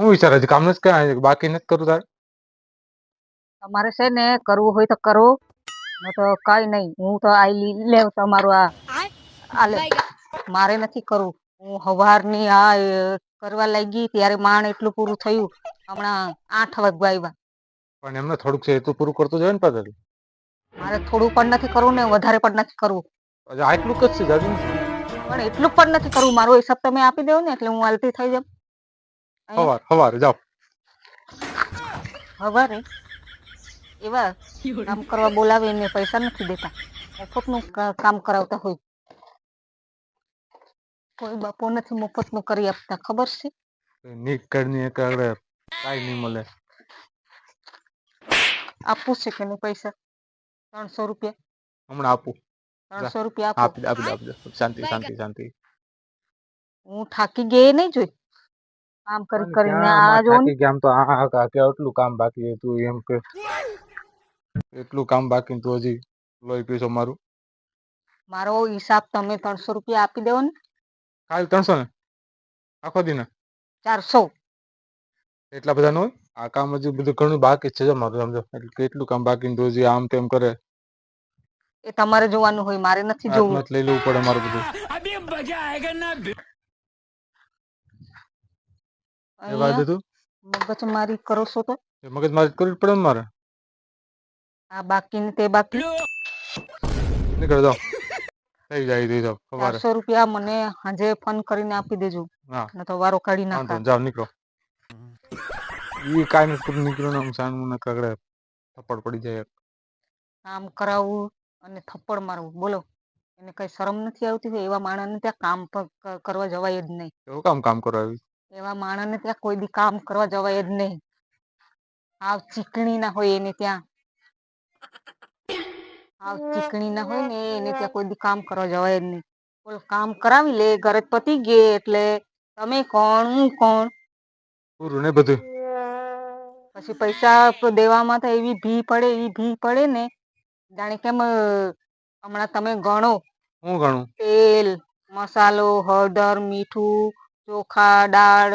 હું વિચારે છે કામ નથી કરાય બાકી નથી કરું તારે? તમારે છે ને કરવું હોય તો કરો ન તો કઈ નહીં. હું તો આઈ લેવ તમારું આ. આલે. મારે નથી કરવું. હું હવારની આ કરવા લાગી ત્યારે માણ એટલું પૂરું થયું. હમણાં આઠ વાગવા આવ્યા. પણ એમને થોડુંક છે એ તો પૂરું કરતો જાય ને પાછળ મારે થોડું પણ નથી કરવું ને વધારે પણ નથી કરવું. આટલું જ છે પણ એટલું પણ નથી કરવું. મારો હિસાબ તમે આપી દો ને એટલે હું હાલતી થઈ જાઉં. સવાર સવારે જાઓ. હવારે? એવા કામ કરવા બોલાવે એને પૈસા નથી દેતા. મફતનું નું કામ કરાવતા હોય. કોઈ બાપો નથી મફતનું કરી આપતા ખબર છે? નીકળની એક આગળ કાંઈ નહીં મળે. આપું છે કે નહીં પૈસા? ત્રણસો રૂપિયા. હમણાં આપું. ત્રણસો રૂપિયા આપો. આપી આપી શાંતિ શાંતિ શાંતિ. હું થાકી ગઈ નહીં જોઈ? કામ કરી કરીને આ જો ને. આમ તો આ આ કે આટલું કામ બાકી છે તું એમ કે એટલું કામ બાકી તો હજી લોહી પીશો મારું. મારો હિસાબ તમે ત્રણસો રૂપિયા આપી દેવો ને. કાલ ત્રણસો ને? આખો દિન? ચારસો. એટલા બધા નો હોય? આ કામ હજુ બધું ઘણું બાકી છે જો મારું સમજો. એટલે કેટલું કામ બાકી તો હજી આમ તેમ કરે. એ તમારે જોવાનું હોય મારે નથી જોવું. લઈ લેવું પડે મારું બધું. એ વાત મગજ મારી કરો છો તો મગજ મારી કરવી પડે ને મારે? આ બાકી ને તે બાકી. નીકળ જાઓ. થઈ જાય થઈ જાઓ ચારસો રૂપિયા મને હાજે ફોન કરીને આપી દેજો. હા. તો વારો કાઢી નાખો. નાખા જાઓ નીકળો. ઈ કાંઈ નથી ને કગડે થપ્પડ પડી જાય કામ કરાવવું અને થપ્પડ મારવું. બોલો એને કઈ શરમ નથી આવતી એવા માણસને ત્યાં કામ કરવા જવાય જ નહીં. એવું કામ કામ કરવા આવી? એવા માણસને ત્યાં કોઈ બી કામ કરવા જવાય જ નહીં. આવ ચીકણી ના હોય એને ત્યાં. આવ ચીકણી ના હોય ને એને ત્યાં કોઈ બી કામ કરવા જવાય જ નહીં. બોલ કામ કરાવી લે ઘરે પતી ગયે એટલે તમે કોણ હું કોણ? પૂરું ને બધું? પછી પૈસા દેવામાં તો એવી ભી પડે એવી ભી પડે ને. જાણે કેમ હમણાં તમે ગણો હું ગણું? તેલ મસાલો હળદર મીઠું ચોખા દાળ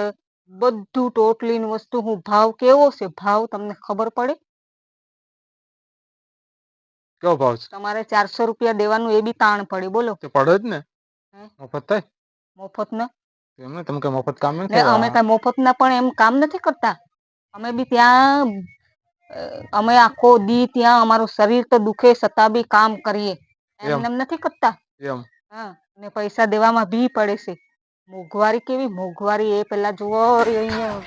બધું ટોટલી વસ્તુ હું ભાવ કેવો છે? ભાવ તમને ખબર પડે? કેવો ભાવ છે? તમારે ચારસો રૂપિયા દેવાનું એ બી તાણ પડે બોલો. તે પડે જ ને. મફત થાય? મફત ના? એમને તમે કઈ મફત કામ નથી અમે કઈ મફત ના પણ એમ કામ નથી કરતા. અમે બી ત્યાં અમે આખો દી ત્યાં અમારું શરીર તો દુખે છતાં બી કામ કરીએ. એમ નથી કરતા. એમ. હા ને પૈસા દેવામાં ભી પડે છે. મોંઘવારી કેવી? મોંઘવારી એ પેલા જુઓ અહીંયા.